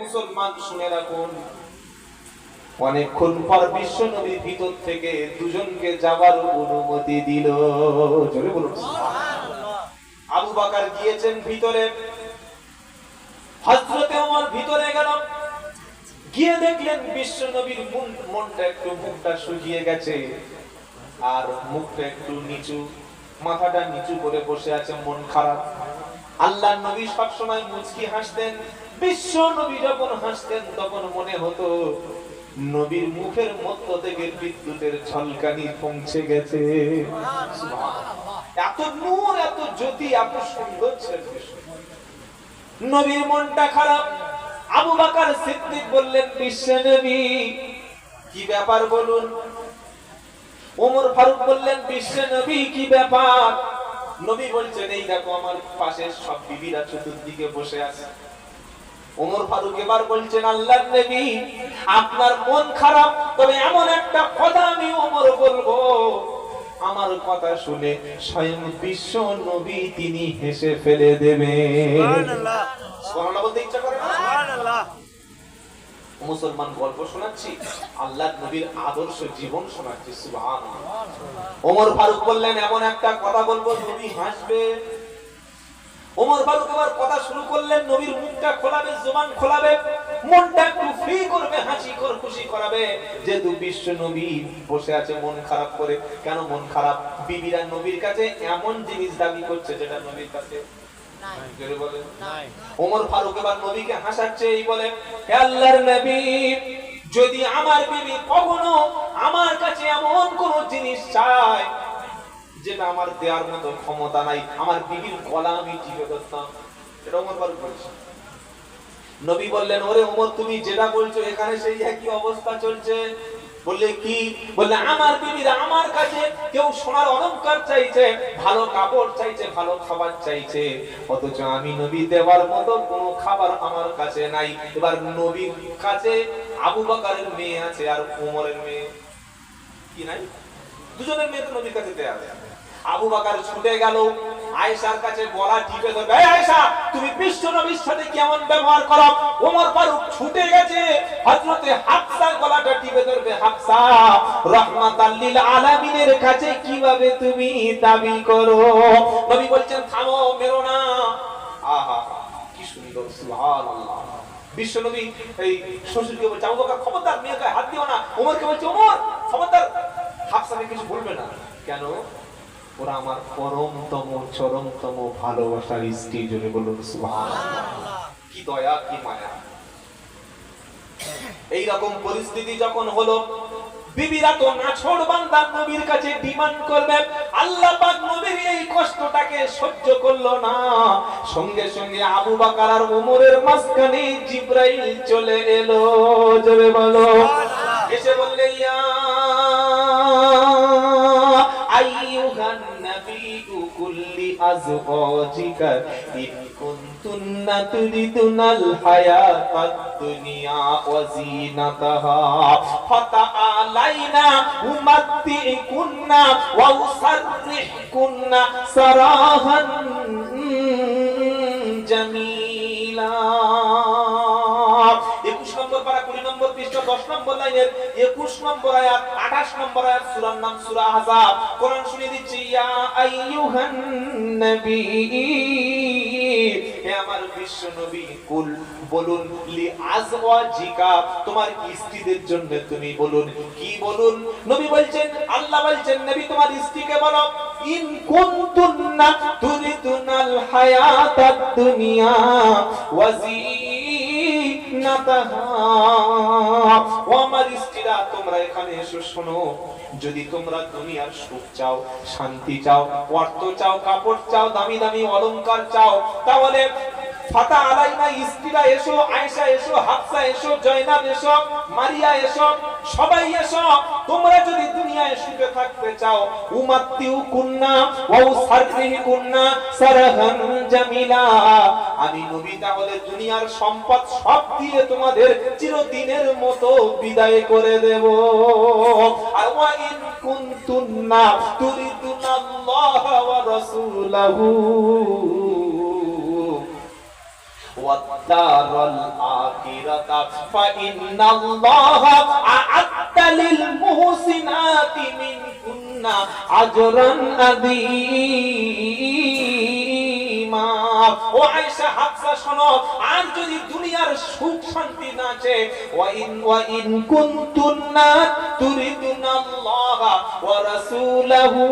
মুসলমান শুনে রাখুন। অনেকক্ষণ পর বিশ্ব নবীর ভিতর থেকে দুজনকে যাবার অনুমতি দিল। জোরে বলুন। আবু বাকার গিয়েছেন ভিতরে। হজরতে ওমর ভিতরে গেল। গিয়ে দেখলেন বিশ্ব নবীর মনটা একটু মুখটা শুকিয়ে গেছে। আর মুখটা একটু নিচু মাথাটা নিচু করে বসে আছে মন খারাপ। আল্লাহ নবী সবসময় মুচকি হাসতেন, বিশ্ব নবী যখন হাসতেন, তখন মনে হতো নবীর মুখের মধ্য থেকে বিদ্যুতের ঝলকানি পৌঁছে গেছে। এত নূর, এত জ্যোতি, এত সুন্দর নবীর মনটা খারাপ। আবু বাকার সিদ্দিক বললেন, বিশ্ব নবী, কি ব্যাপার বলুন? ওমর ফারুক বললেন, বিশ্ব নবী, কি ব্যাপার? নবী বলছেন এই দেখো আমার পাশে সব বিবিরা চতুর্দিকে বসে আছে। ওমর ফারুক এবার বলছেন আল্লাহ নবী আপনার মন খারাপ তবে এমন একটা কথা আমি ওমর বলব। আমার কথা শুনে স্বয়ং বিশ্ব নবী তিনি হেসে ফেলে দেবে সুবহানাল্লাহ। বলতে ইচ্ছা করে না? মুসলমান গল্প শোনাচ্ছি? আল্লাহ নবীর আদর্শ জীবন শোনাচ্ছি, সুবহানাল্লাহ। ওমর ফারুক বললেন, এমন একটা কথা বলব, নবী হাসবে। ওমর ফারুক এবার কথা শুরু করলেন, নবীর মুখটা খোলাবে, জবান খোলাবে, মনটা একটু ফ্রি করবে, হাসি কর, খুশি করাবে। যেহেতু বিশ্ব নবী বসে আছে, মন খারাপ করে, কেন মন খারাপ? বিবিরা নবীর কাছে এমন জিনিস দাবি করছে যেটা নবীর কাছে। ওমর ফারুক এবার নবীকে হাসাচ্ছে এই বলে আল্লাহর নবী যদি আমার বিবি কখনো আমার কাছে এমন কোন জিনিস চায় যেটা আমার দেওয়ার মতো ক্ষমতা নাই আমার বিবির গলা আমি টিপে ধরতাম এটা ওমর ফারুক বলছে। নবী বললেন ওরে ওমর তুমি যেটা বলছো এখানে সেই একই অবস্থা চলছে। বললে, কি? বললে, আমার বিবিরা আমার কাছে কেউ সোনার অলংকার চাইছে, ভালো কাপড় চাইছে, ভালো খাবার চাইছে। অথচ আমি নবী দেওয়ার মতো কোনো খাবার আমার কাছে নাই। এবার নবীর কাছে আবু বাকারের মেয়ে আছে আর উমরের মেয়ে। কি নাই? দুজনের মেয়ে তো নবীর কাছে দেয়া আছে আবু বাকার ছুটে গেল। আয়েশার কাছে গলা টিপে ধরবে আয়েশা, তুমি বিশ্ব নবীর সাথে কেমন ব্যবহার করো? ওমর ফারুক ছুটে গেছে। হযরতে হাফসার গলাটা টিপে ধরবে, হাফসা, রাহমাতাল লিল আলামিনের কাছে কীভাবে তুমি দাবি করো? নবী বলছেন, থামো, মেরো না। আহা, কি সুন্দর, সুবহানাল্লাহ। বিশ্ব নবী, এই শ্বশুরকে বলছে, আবু বকর, খবরদার গায়ে হাত দিও না। ওমরকে বলছে, ওমর, খবরদার। হাফসাকে কিছু বলবে না। কেন? ওরা আমার পরমতম চরমতম ভালোবাসার স্ত্রী জন্য বলুন কি দয়া কি মায়া। এই রকম পরিস্থিতি যখন হলো বিবিরা তো নবীর কাছে ডিমান্ড করবে আল্লাহ পাক নবীর এই কষ্টটাকে সহ্য করল না। সঙ্গে সঙ্গে আবু বকর আর ওমরের মাঝখানে জিব্রাইল চলে এলো জোরে বলো। এসে বললে ইয়া কুল্লি আজওয়াজিকা ইন কুনতুন্না তুরিদুনাল হায়াতাদ দুনিয়া ওয়া যিনাতাহা। ফাতাআলাইনা উমাত্তিকুন্না ওয়া তোমার স্ত্রীদের জন্য তুমি বলুন, কি বলুন? নবী বলছেন, আল্লাহ বলছেন, নবী তোমার স্ত্রীকে বলো, ইন কুনতুন্না তুরিদুনাল হায়াতাদ দুনিয়া ওয়া জিনাতাহা যদি তোমরা দুনিয়ার সুখ চাও, শান্তি চাও, অর্থ চাও, কাপড় চাও, দামি দামি অলংকার চাও, তাহলে ফাতা আলাইনা স্ত্রীরা এসো, আয়েশা এসো, হাফসা এসো, জয়নাব এসো, মারিয়া এসো। সবাই এসো, তোমরা যদি দুনিয়ায় সুখে থাকতে চাও, উমাত্তিউ কুন্না, ওয়াউ সারফিহি কুন্না, সারহান জামিলা। আমি নবী, তাহলে দুনিয়ার সম্পদ সব দিয়ে তোমাদের চিরদিনের মতো বিদায় করে দেব। আর ওয়া ইন কুনতুন্না, তুরিদুনাল্লাহ ওয়া রাসূলাহু। والدار আখিরাতা ফাইন্নাল্লাহা আ'আদ্দা লিল মুহসিনাতি মিনকুন্না আজরান আযীমা ও আয়েশা হাফসা শোনো আর যদি দুনিয়ার সুখ শান্তি না আছে ওয়া ইন ওয়া ইন কুনতুন্না তুরিদুনাল্লাহা ওয়া রাসূলাহু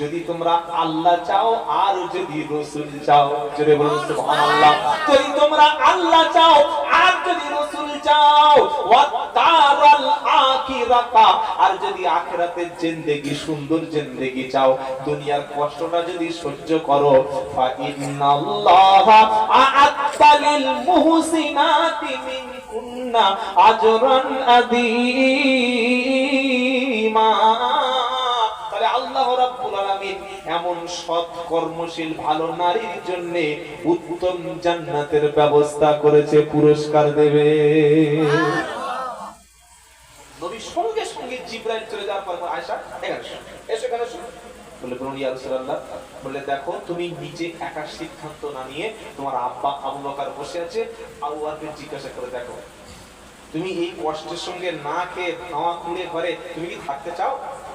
যদি তোমরা আল্লাহ চাও, আর যদি রসুল চাও, জোরে বলুন সুবহানাল্লাহ। যদি তোমরা আল্লাহ চাও, আর যদি রসুল চাও আখিরাতা। আর যদি আখিরাতের সুন্দর চাও, দুনিয়ার কষ্টটা যদি সহ্য করো ফা ইন্নাল্লাহা মুহসিনাতি মিনকুন্না আজরান আযীমা। এমন সৎ কর্মশীল ভালো নারীর জন্য উত্তম জান্নাতের ব্যবস্থা করেছে, পুরস্কার দেবে। তুমি নিজে একা সিদ্ধান্ত না নিয়ে তোমার আব্বা বসে আছে জিজ্ঞাসা করে দেখো। তুমি এই কষ্টের সঙ্গে না খেয়ে খাওয়া কুড়ে ঘরে তুমি কি থাকতে চাও?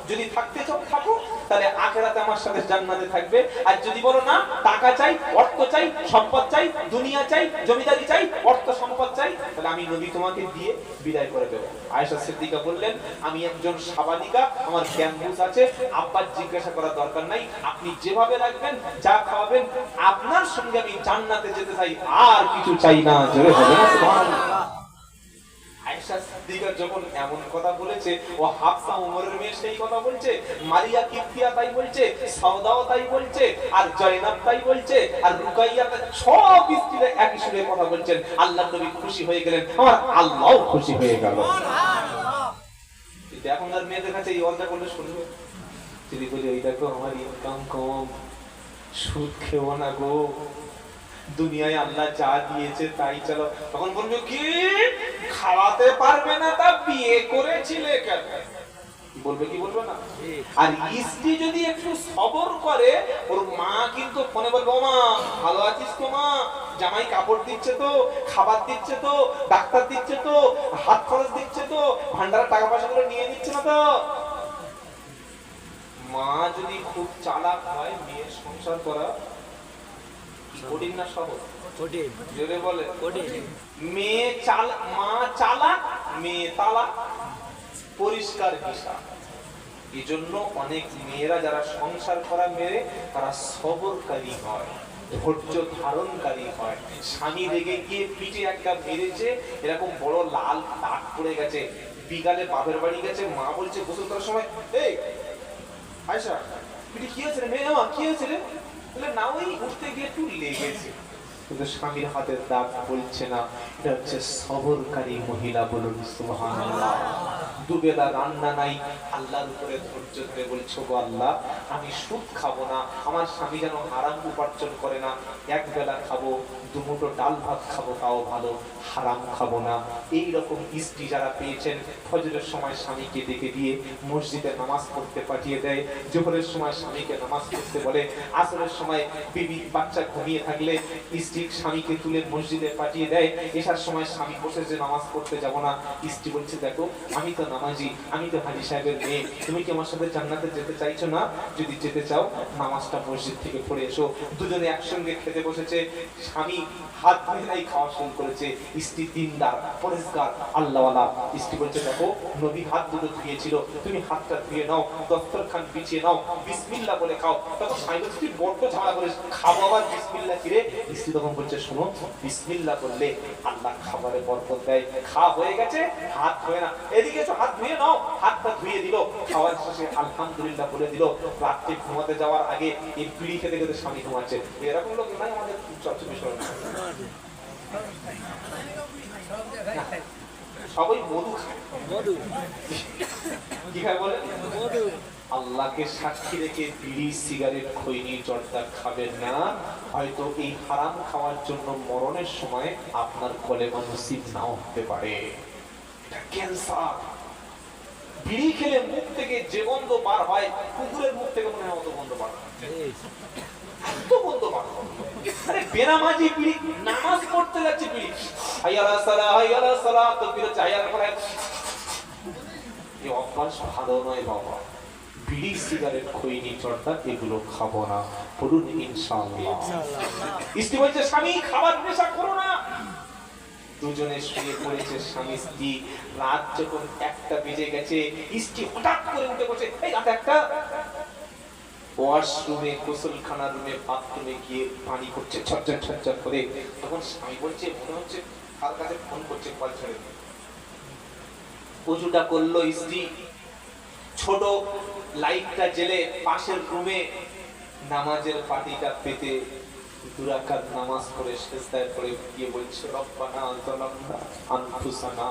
যদি থাকতে চাও, থাকো, তাহলে আখেরাতে আমার সাথে জান্নাতে থাকবে। আর যদি বলো না, টাকা চাই, অর্থ চাই, সম্পদ চাই, দুনিয়া চাই, জমিদারি চাই, অর্থ সম্পদ চাই, তাহলে আমি নবী তোমাকে দিয়ে বিদায় করে দেবো। আয়েশা সিদ্দিকা বললেন, আমি একজন সাবালিকা, আমার জ্ঞান আছে, আব্বার জিজ্ঞাসা করার দরকার নাই, আপনি যেভাবে রাখবেন, যা খাওয়াবেন, আপনার সঙ্গে আমি জান্নাতে যেতে চাই, আর কিছু চাই না, জোরে হবে না আয়েশা সিদ্দিকা যখন এমন কথা বলেছে, ও হাফসা উমরের মেয়ে সেই কথা বলছে, মারিয়া কিফিয়া তাই বলছে সাউদাও তাই বলছে, আর জয়নাব তাই বলছে, আর রুকাইয়া সব স্ত্রীরা একই সুরে কথা বলছেন। আল্লাহ নবী খুশি হয়ে গেলেন। আমার আল্লাহও খুশি হয়ে গেল। কিন্তু এখনকার মেয়েদের কাছে এই অর্জা করলে শুনবে। যদি বলি, ওই দেখো, আমার ইনকাম কম। সুদ খেও না গো। দুনিয়ায় আল্লাহ যা দিয়েছে তাই চলো তখন বলবে কি? খাওয়াতে পারবে না তা বিয়ে করেছিলে কেন? বলবে কি বলবে না? আর যদি একটু সবর করে, ওর মা কিন্তু ফোনে বলবে মা ভালো আছিস তো মা? জামাই কাপড় দিচ্ছে তো, খাবার দিচ্ছে তো, ডাক্তার দিচ্ছে তো, হাত খরচ দিচ্ছে তো, ভান্ডারের টাকা পয়সা গুলো নিয়ে নিচ্ছে না তো? মা যদি খুব চালাক হয়, মেয়ের সংসার করা কঠিন না সহজ? কঠিন। জোরে বলে কঠিন। মেয়ে চাল মা চালাক মেয়ে তালাক পরিষ্কার হিসাব। এই জন্য অনেক মেয়েরা যারা সংসার করা মেয়ে তারা সবরকারী হয় ধৈর্য ধারণকারী হয়। স্বামী রেগে গিয়ে পিঠে একটা মেরেছে এরকম বড় লাল দাগ পড়ে গেছে বিকালে বাপের বাড়ি গেছে মা বলছে গোসল করার সময় এই আয়সা পিঠে কি হয়েছে রে মেয়ে? আমার কি হয়েছে রে? স্বামীর হাতের দাগ বলছে না, এটা হচ্ছে সবরকারী মহিলা বলুন, সুবহানাল্লাহ। দুবেলা রান্না নাই, আল্লাহর উপরে ধৈর্য ধরে বলছো গো আল্লাহ, আমি সুদ খাব না, আমার স্বামী যেন হারাম উপার্জন করে না এক বেলা খাব দুমুটো ডাল ভাত খাব, তাও ভালো, হারাম খাব না। এই রকম স্ত্রী যারা পেয়েছেন, ফজরের সময় স্বামীকে ডেকে দিয়ে মসজিদে নামাজ পড়তে পাঠিয়ে দেয়। জোহরের সময় স্বামীকে নামাজ পড়তে বলে। আসরের সময় বিবি, বাচ্চা ঘুমিয়ে থাকলে স্ত্রী স্বামীকে তুলে মসজিদে পাঠিয়ে দেয়। এসার সময় স্বামী বসে যে নামাজ পড়তে যাব না স্ত্রী বলছে, দেখো, আমি তো নামাজি, আমি তো হাজি সাহেবের মেয়ে। তুমি কি আমার সাথে জান্নাতে যেতে চাইছো না? যদি যেতে চাও, নামাজটা মসজিদ থেকে পড়ে এসো। দুজনে একসঙ্গে খেতে বসেছে। স্বামী হাত ধুয়ে খাওয়া শুরু করেছে স্ত্রী দিনদার আল্লাহওয়ালা, স্ত্রী বলছে, দেখো হাত দুটো ধুয়েছিল, তুমি হাতটা ধুয়ে নাও নাও, বিসমিল্লা বলে খাও। তখন বড্ড ঝামেলা খাব আবার বিসমিল্লা কিরে? স্ত্রী তখন বলছে বিসমিল্লা আল্লাহ খাবারে বরকত দেয়। খাওয়া হয়ে গেছে, হাত ধুয়ে না। এদিকে এসো, হাত ধুয়ে নাও, হাতটা ধুয়ে দিল খাওয়ার শেষে আলহামদুলিল্লাহ বলে দিল। রাত্রে ঘুমাতে যাওয়ার আগে এই বিড়ি খেতে খেতে স্বামী ঘুমাচ্ছে। এরকম লোক নাই আমাদের চর্চা বিষয় সবাই মধু মধু। কি খায় বলে মধু। আল্লাহকে সাক্ষী রেখে বিড়ি সিগারেট খৈনি জর্দা খাবেন না। হয়তো এই হারাম খাওয়ার জন্য মরণের সময় আপনার কলেমা নসিব নাও হতে পারে। এটা ক্যান্সার বিড়ি খেলে মুখ থেকে যে গন্ধ বার হয় কুকুরের মুখ থেকে মনে হয় অত গন্ধ বার হয়। এই, এত গন্ধ বার আরে বেনামাজি বিড়ি নামাজ পড়তে যাচ্ছে বিড়ি হাইয়ালা সালা হাইয়ালা সালা তো বিরোধ হাইয়ালা করে এই অভ্যাস ভালো নয় বাবা। বিড়ি সিগারেট খৈনি চর্দা এগুলো খাব না। বলুন ইনশাআল্লাহ। স্ত্রী বলছে স্বামী খাবার নেশা করো না। দুজনে শুয়ে পড়েছে স্বামী স্ত্রী। রাত যখন একটা বেজে গেছে স্ত্রী হঠাৎ করে উঠে বসে এই রাত একটা ওয়াশরুমে গোসলখানা রুমে, বাথরুমে গিয়ে পানি করছে ছটছট ছটছট করে। তখন মনে হচ্ছে কার কাছে ফোন করছে, কল ছেড়ে করল স্ত্রী। ছোট লাইটটা জেলে পাশের রুমে নামাজের পাটিটা পেতে দুরাকাত নামাজ পড়ে শেষদায় পড়ে গিয়ে বলছে, রব্বানা আনফুসানা।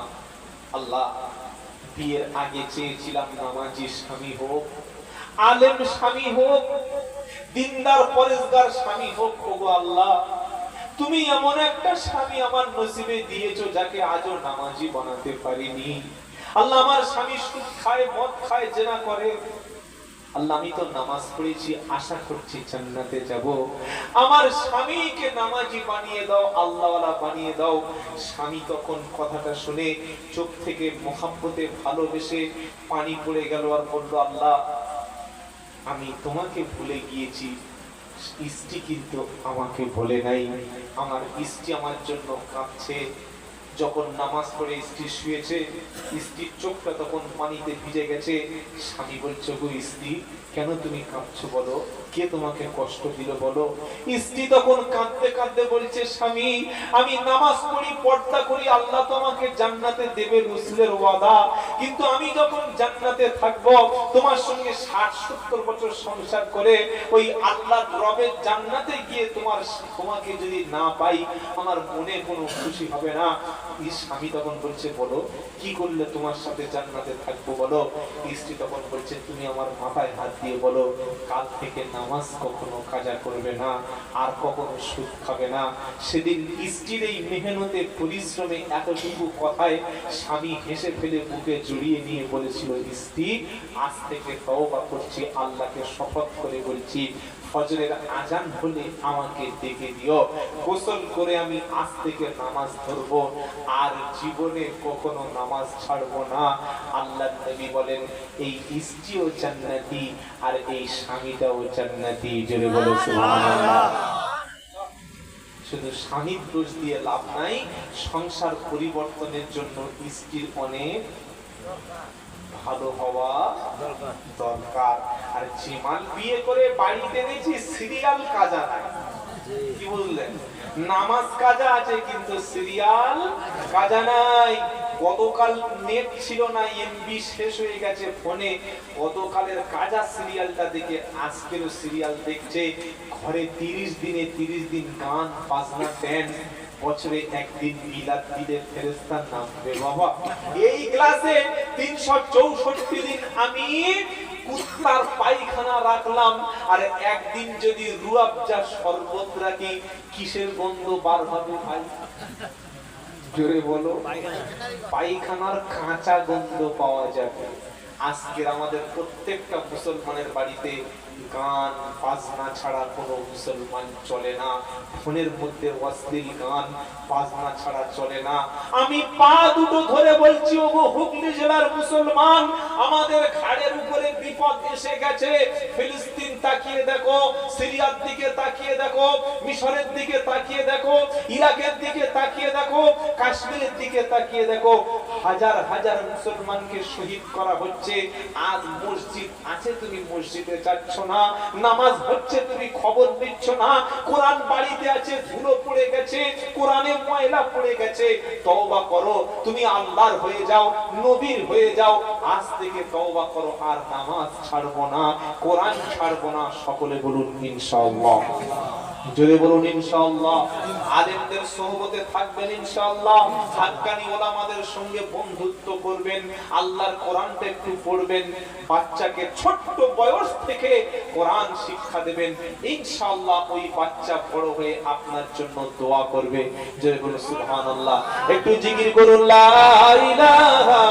আল্লাহ, বিয়ের আগে চেয়েছিলাম নামাজি স্বামী হোক আলেম স্বামী হোক, দিনদার পরেশগার স্বামী হোক, ওগো আল্লাহ, তুমি এমন একটা স্বামী আমার নসিবে দিয়েছ যাকে আজও নামাজি বানাতে পারিনি। আল্লাহ আমার স্বামী সুদ খায়, মদ খায়, জেনা করে। আল্লাহ, আমি তো নামাজ পড়েছি, আশা করছি জান্নাতে যাব। আমার স্বামীকে নামাজি বানিয়ে দাও, আল্লাহওয়ালা বানিয়ে দাও। স্বামী তখন কথাটা শুনে চোখ থেকে মোহাব্বতে ভালোবেসে পানি পড়ে গেল আর বলল, আল্লাহ আমি তোমাকে ভুলে গিয়েছি। স্ত্রী কিন্তু আমাকে ভুলে নাই। আমার স্ত্রী আমার জন্য কাঁদছে যখন নামাজ পড়ে স্ত্রী শুয়েছে, স্ত্রীর চোখটা তখন পানিতে ভিজে গেছে। স্বামী বলছে, গো স্ত্রী, কেন তুমি কাঁদছো বলো? কে তোমাকে কষ্ট দিল বলো? স্ত্রী তখন কাঁদতে কাঁদতে বলছে, স্বামী, আমি নামাজ পড়ি, পর্দা করি, আল্লাহ তোমাকে জান্নাতে দেবে রসুলের ওয়াদা। কিন্তু আমি যখন জান্নাতে থাকব, তোমার সঙ্গে ষাট সত্তর বছর সংসার করে ওই আল্লাহ রবের জান্নাতে গিয়ে তোমার, তোমাকে যদি না পাই, আমার মনে কোনো খুশি হবে না। স্বামী তখন বলছে, বলো, কি করলে তোমার সাথে জান্নাতে থাকব বলো? স্ত্রী তখন বলছে, তুমি আমার মাথায় হাত দিয়ে বলো, কাল থেকে নামাজ কখনো কাজা করবে না, আর কখনো সুদ খাবে না। সেদিন স্ত্রীর এই মেহনতে, পরিশ্রমে এতটুকু কথায় স্বামী হেসে ফেলে বুকে জড়িয়ে নিয়ে বলেছিল স্ত্রী আজ থেকে তওবা করছি, আল্লাহকে শপথ করে বলছি ফজরের আজান হলে আমাকে ডেকে দিও গোসল করে আমি আজ থেকে নামাজ ধরবো। আর জীবনে কখনো নামাজ ছাড়বো না। আল্লাহ নবী বলেন, এই স্ত্রীও জান্নাতি আর এই স্বামীটাও জান্নাতি। জোরে বলে, সুবহানাল্লাহ। শুধু স্বামীর দোষ দিয়ে লাভ নাই, সংসার পরিবর্তনের জন্য স্ত্রীর অনেক ভালো হওয়া দরকার। আর জিমাল বিয়ে করে বাড়িতে দেখছি সিরিয়াল কাজা কি বুঝলেন নামাজ কাজা আছে, কিন্তু সিরিয়াল কাজা নাই। গতকাল নেট ছিল না এমবি শেষ হয়ে গেছে ফোনে। গতকালের কাজা সিরিয়ালটা দেখে আজকেরও সিরিয়াল দেখছে। ঘরে তিরিশ দিনে তিরিশ দিন গান, বাজনা ব্যান্ড বছরে একদিন মিলাদ দিনের ফেরেস্তার নামবে বাবা। এই ক্লাসে তিনশো চৌষট্টি দিন আমি কুত্তার পায়খানা রাখলাম, আর একদিন যদি রুয়াবজা শরবত রাখি, কিসের গন্ধ বার হবে ভাই? জোরে বলো, পায়খানার কাঁচা গন্ধ পাওয়া যাবে। আজকের আমাদের প্রত্যেকটা মুসলমানের বাড়িতে গান, বাজনা ছাড়া কোনো মুসলমান চলে না। ফোনের মধ্যে অশ্লীল গান, বাজনা ছাড়া চলে না। আমি পা দুটো ধরে বলছি ও হুগলি জেলার মুসলমান, আমাদের ঘাড়ের উপরে বিপদ এসে গেছে। ফিলিস্তিন তাকিয়ে দেখো, সিরিয়ার দিকে তাকিয়ে দেখো, মিশরের দিকে তাকিয়ে দেখো, ইরাকের দিকে তাকিয়ে দেখো, কাশ্মীরের দিকে তাকিয়ে দেখো। হাজার হাজার মুসলমানকে শহীদ করা হচ্ছে। আজ মসজিদ আছে, তুমি মসজিদে যাচ্ছ না। নামাজ হচ্ছে, তুমি খবর দিচ্ছ না। কোরআন বাড়িতে আছে, ধুলো পড়ে গেছে, কোরআনে ময়লা পড়ে গেছে। তওবা করো, তুমি আল্লাহর হয়ে যাও, নবীর হয়ে যাও। আজ থেকে তওবা করো, আর নামাজ ছাড়বো না, কোরআন ছাড়বো না। সকলে বলুন, ইনশাআল্লাহ। যদি বলুন, ইনশাআল্লাহ, আলেমদের সোহবতে থাকবেন, ইনশাআল্লাহ, হাক্কানি ওলামাদের সঙ্গে বন্ধুত্ব করবেন, আল্লাহর কোরআনটা একটু পড়বেন, বাচ্চাকে ছোট্ট বয়স থেকে কোরআন শিক্ষা দেবেন, ইনশাআল্লাহ ওই বাচ্চা বড় হয়ে আপনার জন্য দোয়া করবে। জয় বলুন, সুবহানাল্লাহ, একটু জিকির করুন, লা ইলাহা